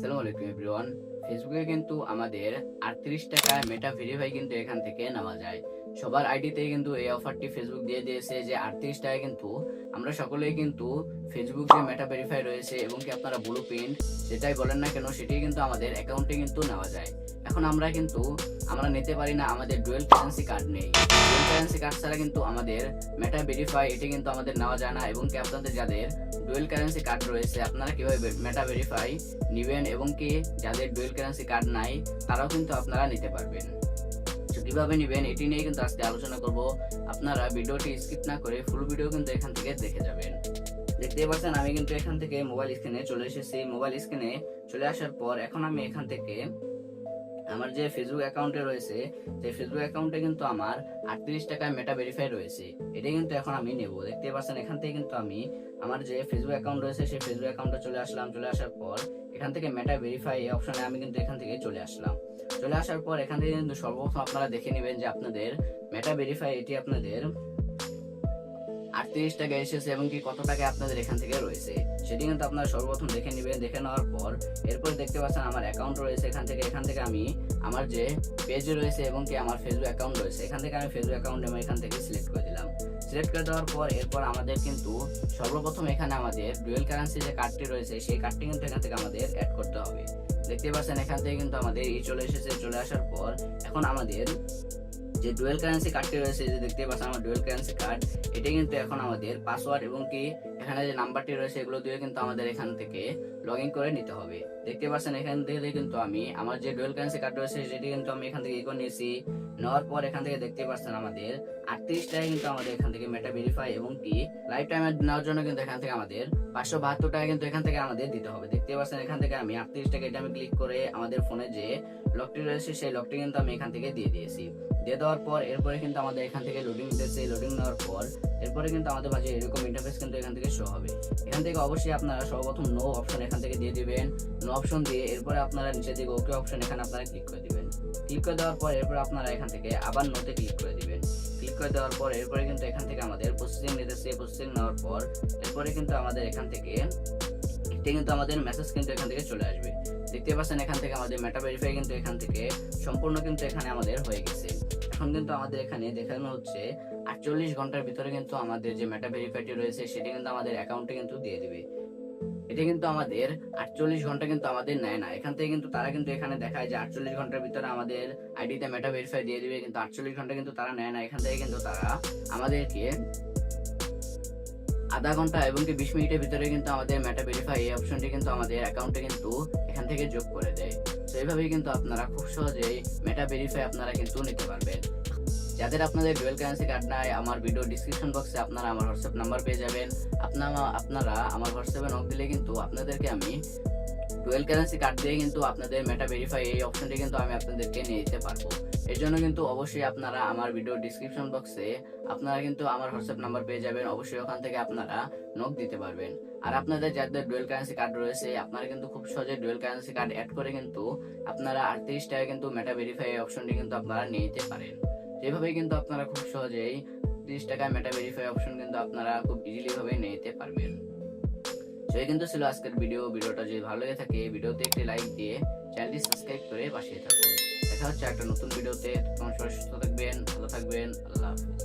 সালাম আলাইকুম এভরিওয়ান। ফেসবুকে কিন্তু আমাদের আটত্রিশ মেটা ভেরিফাই কিন্তু এখান থেকে নেওয়া যায়। সবার আইডিতে কিন্তু এই অফারটি ফেসবুক দিয়ে দিয়েছে যে আটত্রিশ টাকায় কিন্তু আমরা সকলেই কিন্তু ফেসবুক যে মেটা ভেরিফাই রয়েছে এবং কি আপনারা ব্লু প্রিন্ট সেটাই বলেন না কেন সেটি কিন্তু আমাদের অ্যাকাউন্টে কিন্তু নেওয়া যায়। এখন আমরা কিন্তু, আমরা নিতে পারি না আমাদের ডুয়েল কারেন্সি কার্ড নেই। ডুয়েল কারেন্সি কার্ড ছাড়া কিন্তু আমাদের মেটা ভেরিফাই এটি কিন্তু আমাদের নেওয়া যায় না। এবং কি আপনাদের যাদের ডুয়েল কারেন্সি কার্ড রয়েছে, আপনারা কীভাবে মেটা ভেরিফাই নিবেন এবং কি যাদের ডুয়েল কারেন্সি কার্ড নাই, তারাও কিন্তু আপনারা নিতে পারবেন। কীভাবে নিবেন, এটি নিয়ে কিন্তু আজকে আলোচনা করব। আপনারা ভিডিওটি স্কিপ না করে ফুল ভিডিও কিন্তু এখান থেকে দেখে যাবেন। দেখতেই পাচ্ছেন, আমি কিন্তু এখান থেকে মোবাইল স্ক্রিনে চলে এসেছি। মোবাইল স্ক্রিনে চলে আসার পর, এখন আমি এখান থেকে আমার যে ফেসবুক অ্যাকাউন্টে রয়েছে, সেই ফেসবুক অ্যাকাউন্টে কিন্তু আমার আটত্রিশ টাকায় মেটা ভেরিফাই রয়েছে। এটা কিন্তু এখন আমি নেব। দেখতে পাচ্ছেন, এখান থেকে কিন্তু আমি আমার যে ফেসবুক অ্যাকাউন্ট রয়েছে, সেই ফেসবুক অ্যাকাউন্টে চলে আসলাম। চলে আসার পর এখান থেকে মেটা ভেরিফাই অপশনে আমি কিন্তু এখান থেকে চলে আসলাম। চলে আসার পর এখান থেকে কিন্তু সর্বপ্রথম আপনারা দেখে নেবেন যে আপনাদের মেটা ভেরিফাই এটি আপনাদের আটত্রিশ টাকা এসেছে এবং কি কত টাকা আপনাদের এখান থেকে রয়েছে? সেটি কিন্তু আপনারা সর্বপ্রথম দেখে নেবেন, দেখে নেওয়ার পর এরপর দেখতে পাচ্ছেন আমার অ্যাকাউন্ট রয়েছে এখান থেকে এখান থেকে আমি আমার যে পেজ রয়েছে এবং কি আমার ফেসবুক অ্যাকাউন্ট রয়েছে, এখান থেকে আমি ফেসবুক অ্যাকাউন্ট আমি এখান থেকে সিলেক্ট করে দিলাম। সিলেক্ট করে দেওয়ার পর এরপর আমাদের কিন্তু সর্বপ্রথম এখানে আমাদের ডুয়েল কারেন্সি যে কার্ডটি রয়েছে, সেই কার্ডটি কিন্তু এখান থেকে আমাদের অ্যাড করতে হবে। দেখতে পাচ্ছেন এখান থেকে কিন্তু আমাদের এই চলে এসেছে, চলে আসার পর এখন আমাদের যে ডুয়েল কারেন্সি কার্ডটি রয়েছে যে দেখতে পাচ্ছেন আমার ডুয়েল কারেন্সি কার্ড এটা কিন্তু এখন আমাদের পাসওয়ার্ড এবং কি এখানে যে নাম্বারটি রয়েছে, এগুলো দিয়ে কিন্তু আমাদের এখান থেকে লগ ইন করে নিতে হবে। দেখতে পাচ্ছেন এখান থেকে কিন্তু আমি আমার যে ডুয়েল কারেন্সি কার্ড রয়েছে, সেটি কিন্তু আমি এখান থেকে ই করে নিয়েছি। নেওয়ার পর এখান থেকে দেখতে পাচ্ছেন আমাদের আটত্রিশ টাকা কিন্তু আমাদের এখান থেকে মেটা ভেরিফাই এবং কি লাইফ টাইম নেওয়ার জন্য কিন্তু এখান থেকে আমাদের পাঁচশো বাহাত্তর টাকা কিন্তু এখান থেকে আমাদের দিতে হবে দেখতে পাচ্ছেন এখান থেকে আমি আটত্রিশ টাকা এটা আমি ক্লিক করে আমাদের ফোনে যে লকটি রয়েছে সেই লকটি কিন্তু আমি এখান থেকে দিয়ে দিয়েছি দিয়ে দেওয়ার পর এরপরে কিন্তু আমাদের এখান থেকে লোডিং দিতেছে লোডিং নেওয়ার পর এরপরে কিন্তু আমাদের মাঝে এরকম ইন্টারফেস কিন্তু এখান থেকে শো হবে এখান থেকে অবশ্যই আপনারা সর্বপ্রথম নো অপশন এখান থেকে দিয়ে দিবেন নো অপশন দিয়ে এরপরে আপনারা নিচে দিকে ওকে অপশন এখানে আপনারা ক্লিক করে দিবেন ক্লিক করে দেওয়ার পর এরপর আপনারা এখান থেকে আবার নোতে ক্লিক করে দিবেন। ক্লিক করে দেওয়ার পর এরপরে কিন্তু এখান থেকে আমাদের প্রসেসিং নিতেছে। প্রসেসিং নেওয়ার পর এরপরে কিন্তু আমাদের এখান থেকে এটা কিন্তু আমাদের মেসেজ কিন্তু এখান থেকে চলে আসবে। দেখতে পাচ্ছেন এখান থেকে আমাদের মেটা ভেরিফাই কিন্তু এখান থেকে সম্পূর্ণ কিন্তু এখানে আমাদের হয়ে গেছে। এখন কিন্তু আমাদের এখানে দেখানো হচ্ছে, আটচল্লিশ ঘণ্টার ভিতরে কিন্তু আমাদের যে মেটা ভেরিফাইটি রয়েছে, সেটি কিন্তু আমাদের অ্যাকাউন্টে কিন্তু দিয়ে দিবে। এটা কিন্তু আমাদের আটচল্লিশ ঘণ্টা কিন্তু আমাদের নেয় না। এখান থেকে কিন্তু তারা কিন্তু এখানে দেখায় যে আটচল্লিশ ঘণ্টার ভিতরে আমাদের আইডিতে মেটা ভেরিফাই দিয়ে দিবে, কিন্তু আটচল্লিশ ঘণ্টা কিন্তু তারা নেয় না। এখান থেকে কিন্তু তারা আমাদেরকে আধা ঘণ্টা এবং কি বিশ মিনিটের ভিতরে কিন্তু আমাদের মেটা ভেরিফাই এই অপশনটি কিন্তু আমাদের অ্যাকাউন্টে কিন্তু এখান থেকে যোগ করে দেয়। তো এইভাবেই কিন্তু আপনারা খুব সহজেই মেটা ভেরিফাই আপনারা কিন্তু নিতে পারবেন। যাদের আপনাদের ডুয়েল কারেন্সি কার্ড নাই, আমার ভিডিও ডিসক্রিপশন বক্সে আপনারা আমার হোয়াটসঅ্যাপ নাম্বার পেয়ে যাবেন। আপনারা আপনারা আমার হোয়াটসঅ্যাপে নক দিলে কিন্তু আপনাদেরকে আমি ডুয়েল কারেন্সি কার্ড দিয়ে কিন্তু আপনাদের মেটা ভেরিফাই এই অপশনটি কিন্তু আমি আপনাদেরকে নিয়ে দিতে পারব। এর জন্য কিন্তু অবশ্যই আপনারা আমার ভিডিও ডিসক্রিপশন বক্সে আপনারা কিন্তু আমার হোয়াটসঅ্যাপ নাম্বার পেয়ে যাবেন। অবশ্যই ওখান থেকে আপনারা নক দিতে পারবেন। আর আপনাদের যাদের ডুয়েল কারেন্সি কার্ড রয়েছে, আপনারা কিন্তু খুব সহজে ডুয়েল কারেন্সি কার্ড অ্যাড করে কিন্তু আপনারা আটত্রিশ টাকা কিন্তু মেটা ভেরিফাই অপশনটি কিন্তু আপনারা নিয়ে নিতে পারেন। যেভাবে কিন্তু আপনারা খুব সহজেই তিরিশ টাকা মেটা ভেরিফাই অপশন কিন্তু আপনারা খুব ইজিলি ভাবে নিয়ে নিতে পারবেন। তো এই কিন্তু ছিল আজকের ভিডিও ভিডিওটা যদি ভালো লেগে থাকে ভিডিওতে একটি লাইক দিয়ে চ্যানেলটি সাবস্ক্রাইব করে পাশে থাকুন। দেখা হচ্ছে একটা নতুন ভিডিওতে তখন সবাই সুস্থ থাকবেন, ভালো থাকবেন। আল্লাহ হাফিজ।